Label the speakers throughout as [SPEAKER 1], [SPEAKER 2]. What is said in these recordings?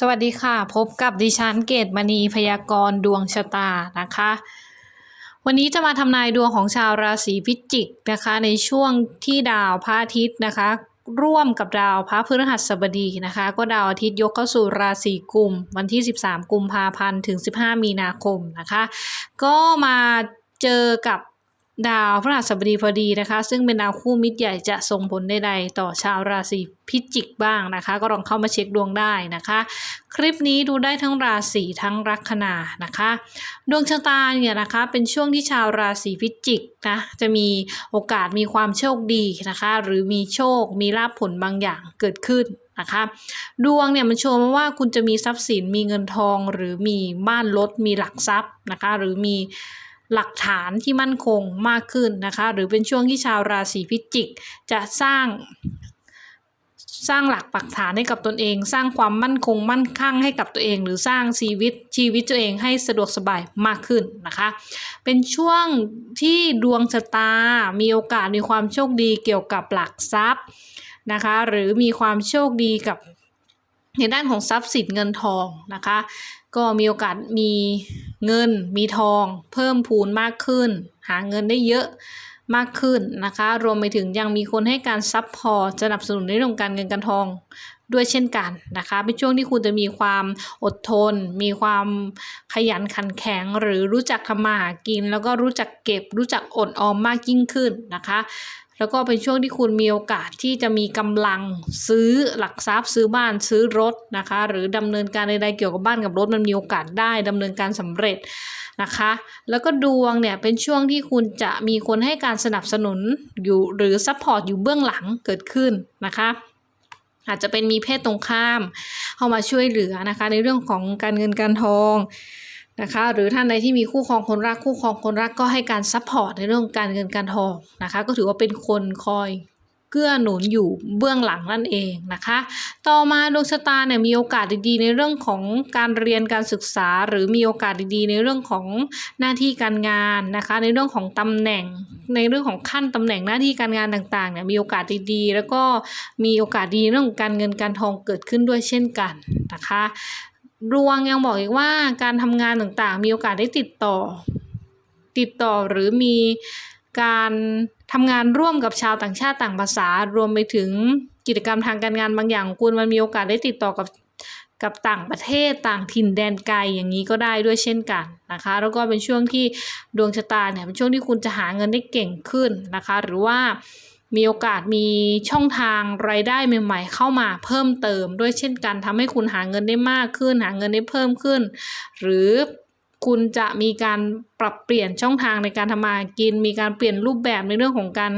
[SPEAKER 1] สวัสดีค่ะ พบกับดิฉันเกตมณีพยากรณ์ดวงชะตานะคะ วันนี้จะมาทำนายดวงของชาวราศีพิจิกนะคะ ในช่วงที่ดาวพระอาทิตย์นะคะ ร่วมกับดาวพระพฤหัสบดีนะคะ ก็ดาวอาทิตย์ยกเข้าสู่ราศีกุม วันที่ 13 กุมภาพันธ์ถึง 15 มีนาคมนะคะ ก็มาเจอกับ ดาวพฤหัสบดีพอดีนะคะ ซึ่งเป็นดาวคู่มิตรใหญ่จะส่งผลใดๆต่อชาวราศีพิจิกบ้างนะคะ ก็ลองเข้ามาเช็คดวงได้นะคะ คลิปนี้ดูได้ทั้งราศีทั้งลัคนานะคะ ดวงชะตาเนี่ยนะคะเป็นช่วงที่ชาวราศีพิจิกนะจะมีโอกาสมีความโชคดีนะคะ หรือมีโชคมีลาภผลบางอย่างเกิดขึ้นนะคะดวงเนี่ยมันโชว์มาว่าคุณจะมีทรัพย์สินมีเงินทอง หรือมีบ้านรถมีหลักทรัพย์นะคะ หรือมี หลักฐานที่มั่นคงมากขึ้นนะคะ หรือเป็นช่วงที่ชาวราศีพิจิก จะสร้างสร้างหลักปักฐานให้กับตนเอง สร้างความมั่นคงมั่นคั่งให้กับตัวเอง หรือสร้างชีวิตชีวิตตัวเองให้สะดวกสบายมากขึ้นนะคะ เป็นช่วงที่ดวงชะตา มีโอกาสมีความโชคดีเกี่ยวกับหลักทรัพย์นะคะ หรือมีความโชคดีกับในด้านของทรัพย์สินเงินทองนะคะ ก็มีโอกาสมีเงินมีทอง เพิ่มพูนมากขึ้น หาเงินได้เยอะมากขึ้นนะคะ รวมไปถึงยังมีคนให้การซัพพอร์ตสนับสนุนในเรื่องของการเงินการทอง ด้วยเช่นกันนะคะเป็นช่วงที่คุณจะมีความอดทน มีความขยันขันแข็ง หรือรู้จักทำมาหากิน แล้วก็รู้จักเก็บ รู้จักอดออมมากยิ่งขึ้นนะคะแล้วก็เป็นช่วงที่คุณมีโอกาสที่จะมีกำลังซื้อหลักทรัพย์ซื้อบ้านซื้อรถนะคะ หรือดำเนินการใดๆเกี่ยวกับบ้านกับรถมันมีโอกาสได้ดำเนินการสำเร็จนะคะ แล้วก็ดวงเนี่ยเป็นช่วงที่คุณจะมีคนให้การสนับสนุนอยู่หรือซัพพอร์ตอยู่เบื้องหลังเกิดขึ้นนะคะ อาจจะเป็นมีเพศตรงข้าม เข้ามาช่วยเหลือนะคะ ในเรื่องของการเงินการทองนะคะหรือท่านใดที่มีคู่ครองคนรักคู่ครองคนรักก็ให้การซัพพอร์ตในเรื่องของการเงินการทองนะคะก็ถือว่าเป็นคนคอยเกื้อหนุนอยู่เบื้องหลังนั่นเองนะคะ ต่อมาดวงชะตาเนี่ยมีโอกาสดีๆ ในเรื่องของการเรียนการศึกษา หรือมีโอกาสดีๆ ในเรื่องของหน้าที่การงานนะคะ ในเรื่องของตำแหน่ง ในเรื่องของขั้นตำแหน่งหน้าที่การงานต่างๆเนี่ยมีโอกาสดีๆ แล้วก็มีโอกาสดีเรื่องของการเงินการทองเกิดขึ้นด้วยเช่นกันนะคะดวงยังบอกอีกว่าการทำงานต่างๆ มีโอกาสได้ติดต่อ ติดต่อหรือมีการทำงานร่วมกับชาวต่างชาติต่างภาษา รวมไปถึงกิจกรรมทางการงานบางอย่างของคุณมันมีโอกาสได้ติดต่อกับ กับต่างประเทศต่างถิ่นแดนไกลอย่างนี้ก็ได้ด้วยเช่นกันนะคะ แล้วก็เป็นช่วงที่ดวงชะตาเนี่ยเป็นช่วงที่คุณจะหาเงินได้เก่งขึ้นนะคะ หรือว่ามีโอกาสมีช่องทางรายได้ใหม่ๆ เข้ามาเพิ่มเติมด้วยเช่นกันทำให้คุณหาเงินได้มากขึ้น หาเงินได้เพิ่มขึ้น หรือ คุณจะมีการปรับเปลี่ยนช่องทางในการทำมากิน มีการเปลี่ยนรูปแบบในเรื่องของการ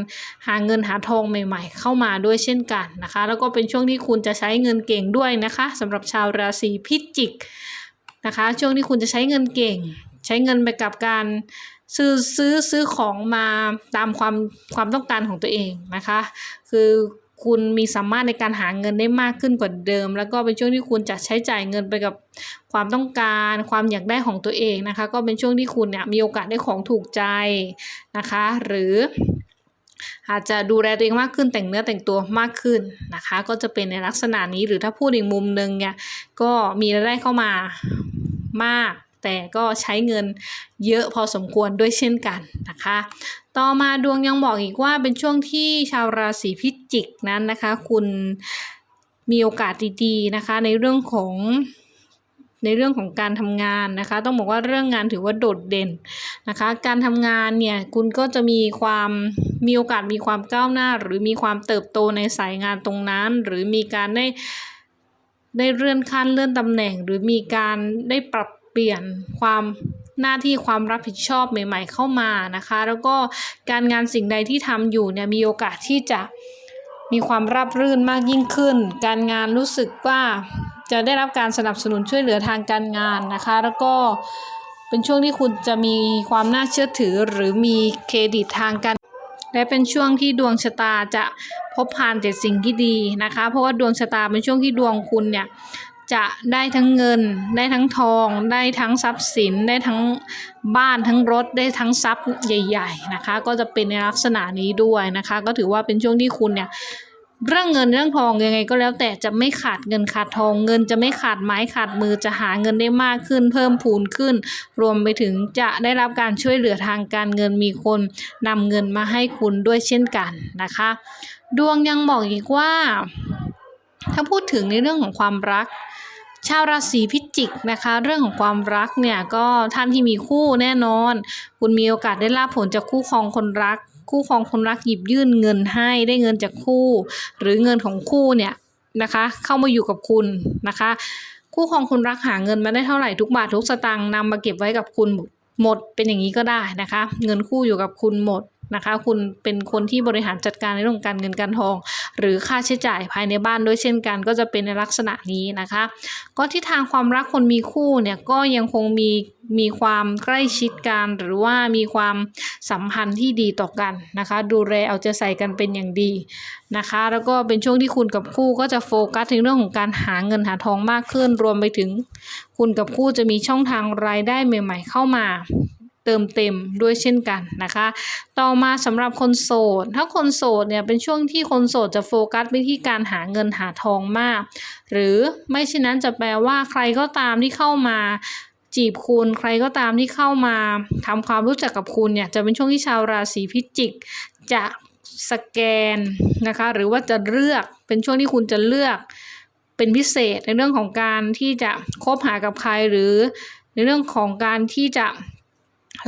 [SPEAKER 1] หาเงินหาทองใหม่ๆ เข้ามาด้วยเช่นกันนะคะ แล้วก็เป็นช่วงที่คุณจะใช้เงินเก่งด้วยนะคะสำหรับชาวราศีพิจิกนะคะ ช่วงที่คุณจะใช้เงินเก่ง ใช้เงินไปกับการซื้อซื้อซื้อของมาตามความความต้องการของตัวเองนะคะ คือ คุณมีสามารถในการหาเงินได้มากขึ้นกว่าเดิม แล้วก็เป็นช่วงที่คุณจะใช้จ่ายเงินไปกับความต้องการ ความอยากได้ของตัวเองนะคะ ก็เป็นช่วงที่คุณเนี่ยมีโอกาสได้ของถูกใจนะคะ หรืออาจจะดูแลตัวเองมากขึ้นแต่งเนื้อแต่งตัวมากขึ้นนะคะ ก็จะเป็นในลักษณะนี้หรือถ้าพูดอีกมุมหนึ่งเนี่ยก็มีรายได้เข้ามามาก แต่ก็ใช้เงินเยอะพอสมควรด้วยเช่นกันนะคะ ต่อมาดวงยังบอกอีกว่าเป็นช่วงที่ชาวราศีพิจิกนั้นนะคะ คุณมีโอกาสดีๆนะคะ ในเรื่องของในเรื่องของการทำงานนะคะ ต้องบอกว่าเรื่องงานถือว่าโดดเด่นนะคะ การทำงานเนี่ยคุณก็จะมีความมีโอกาสมีความก้าวหน้า หรือมีความเติบโตในสายงานตรงนั้น หรือมีการได้ได้เลื่อนขั้นเลื่อนตำแหน่ง หรือมีการได้ปรับเปลี่ยนความ หน้าที่ความรับผิดชอบใหม่ ๆ เข้ามานะคะ แล้วก็การงานสิ่งใดที่ทำอยู่เนี่ยมีโอกาสที่จะมีความราบรื่นมากยิ่งขึ้น การงานรู้สึกว่าจะได้รับการสนับสนุนช่วยเหลือทางการงานนะคะ แล้วก็เป็นช่วงที่คุณจะมีความน่าเชื่อถือหรือมีเครดิตทางการ และเป็นช่วงที่ดวงชะตาจะพบผ่านแต่สิ่งที่ดีนะคะ เพราะว่าดวงชะตาเป็นช่วงที่ดวงคุณเนี่ย จะได้ทั้งเงิน ได้ทั้งทอง ได้ทั้งทรัพย์สิน ได้ทั้งบ้านทั้งรถ ได้ทั้งทรัพย์ใหญ่ ๆ นะคะ ก็จะเป็นในลักษณะนี้ด้วยนะคะ ก็ถือว่าเป็นช่วงที่คุณเนี่ยเรื่องเงินเรื่องทองยังไงก็แล้วแต่จะไม่ขาดเงินขาดทองเงินจะไม่ขาดไม้ขาดมือจะหาเงินได้มากขึ้น เพิ่มพูนขึ้น รวมไปถึงจะได้รับการช่วยเหลือทางการเงินมีคนนำเงินมาให้คุณด้วยเช่นกันนะคะ ดวงยังบอกอีกว่า ถ้าพูดถึงในเรื่องของความรัก ชาวราศีพิจิกนะคะ เรื่องของความรักเนี่ยก็ท่านที่มีคู่แน่นอน คุณมีโอกาสได้รับผลจากคู่ครองคนรัก คู่ครองคนรักหยิบยื่นเงินให้ได้เงินจากคู่ หรือเงินของคู่เนี่ยนะคะ เข้ามาอยู่กับคุณนะคะ คู่ครองคนรักหาเงินมาได้เท่าไหร่ทุกบาททุกสตางค์นำมาเก็บไว้กับคุณหมดเป็นอย่างนี้ก็ได้นะคะ เงินคู่อยู่กับคุณหมด นะคะ คุณเป็นคนที่บริหารจัดการในเรื่องการเงินการทอง หรือค่าใช้จ่ายภายในบ้านด้วยเช่นกัน ก็จะเป็นในลักษณะนี้นะคะ ก็ที่ทางความรักคนมีคู่เนี่ยก็ยังคงมีมีความใกล้ชิดกันหรือว่ามีความสัมพันธ์ที่ดีต่อกันนะคะ ดูแลเอาใจใส่กันเป็นอย่างดีนะคะ แล้วก็เป็นช่วงที่คุณกับคู่ก็จะโฟกัสในเรื่องของการหาเงินหาทองมากขึ้น รวมไปถึง คุณกับคู่จะมีช่องทางรายได้ใหม่ ๆ เข้ามา เติมเต็มด้วยเช่นกันนะคะ ต่อมาสำหรับคนโสด ถ้าคนโสดเนี่ยเป็นช่วงที่คนโสดจะโฟกัสไปที่การหาเงินหาทองมาก หรือไม่เช่นนั้นจะแปลว่าใครก็ตามที่เข้ามาจีบคุณใครก็ตามที่เข้ามาทำความรู้จักกับคุณเนี่ยจะเป็นช่วงที่ชาวราศีพิจิก จะสแกนนะคะ หรือว่าจะเลือกเป็นช่วงที่คุณจะเลือกเป็นพิเศษในเรื่องของการที่จะคบหากับใครหรือในเรื่องของการที่จะ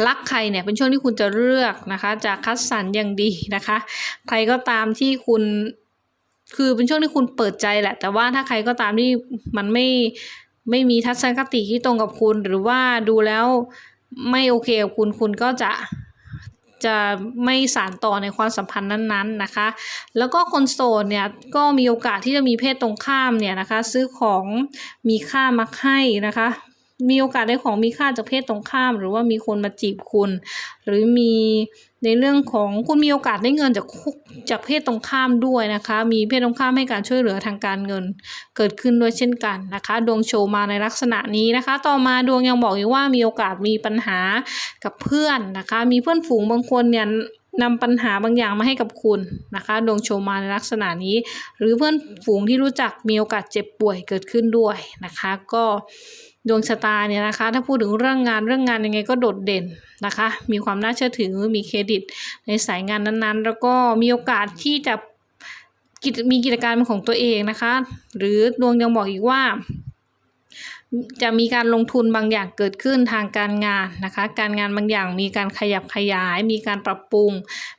[SPEAKER 1] รักใครเนี่ยเป็นช่วงที่คุณจะเลือกนะคะจะคัดสรรอย่างดีนะคะ ใครก็ตามที่คุณคือเป็นช่วงที่คุณเปิดใจแหละ แต่ว่าถ้าใครก็ตามที่มันไม่ไม่มีทัศนคติที่ตรงกับคุณ หรือว่าดูแล้วไม่โอเคกับคุณคุณก็จะจะไม่สานต่อในความสัมพันธ์นั้นๆนะคะ แล้วก็คนโสดเนี่ยก็มีโอกาสที่จะมีเพศตรงข้ามเนี่ยนะคะ ซื้อของมีค่ามาให้นะคะ มีโอกาสได้ของมีค่าจากเพศตรงข้าม หรือว่ามีคนมาจีบคุณ หรือมีในเรื่องของคุณมีโอกาสได้เงินจากจากเพศตรงข้ามด้วยนะคะ มีเพศตรงข้ามให้การช่วยเหลือทางการเงินเกิดขึ้นด้วยเช่นกันนะคะ ดวงโชว์มาในลักษณะนี้นะคะ ต่อมาดวงยังบอกอยู่ว่ามีโอกาสมีปัญหากับเพื่อนนะคะ มีเพื่อนฝูงบางคนเนี่ยนำปัญหาบางอย่างมาให้กับคุณนะคะ ดวงโชว์มาในลักษณะนี้ หรือเพื่อนฝูงที่รู้จักมีโอกาสเจ็บป่วยเกิดขึ้นด้วยนะคะ ก็ ดวงชะตาเนี่ยนะคะ ถ้าพูดถึงเรื่องงานเรื่องงานยังไงก็โดดเด่นนะคะ มีความน่าเชื่อถือมีเครดิตในสายงานนั้นๆ แล้วก็มีโอกาสที่จะกิจมีกิจการเป็นของตัวเองนะคะ หรือดวงยังบอกอีกว่า จะมีการลงทุนบางอย่างเกิดขึ้นทางการงานนะคะ การงานบางอย่างมีการขยับขยาย มีการปรับปรุง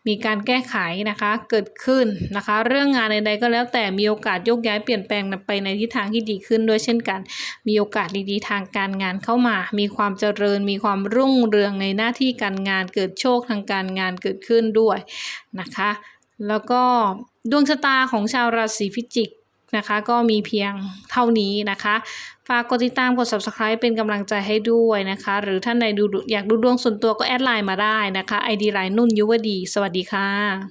[SPEAKER 1] มีการแก้ไขนะคะเกิดขึ้นนะคะ เรื่องงานใดๆก็แล้วแต่มีโอกาสโยกย้ายเปลี่ยนแปลงไปในทิศทางที่ดีขึ้นด้วยเช่นกัน มีโอกาสดีๆทางการงานเข้ามา มีความเจริญ มีความรุ่งเรืองในหน้าที่การงานเกิดโชคทางการงานเกิดขึ้นด้วยนะคะ แล้วก็ดวงชะตาของชาวราศีพิจิก นะคะ ก็มีเพียงเท่านี้นะคะ ฝากกดติดตามกด subscribe เป็นกำลังใจให้ด้วยนะคะ หรือท่านใดดูอยากดูดวงส่วนตัวก็แอดไลน์มาได้นะคะ ID ไลน์นุ่นยุวดี สวัสดีค่ะ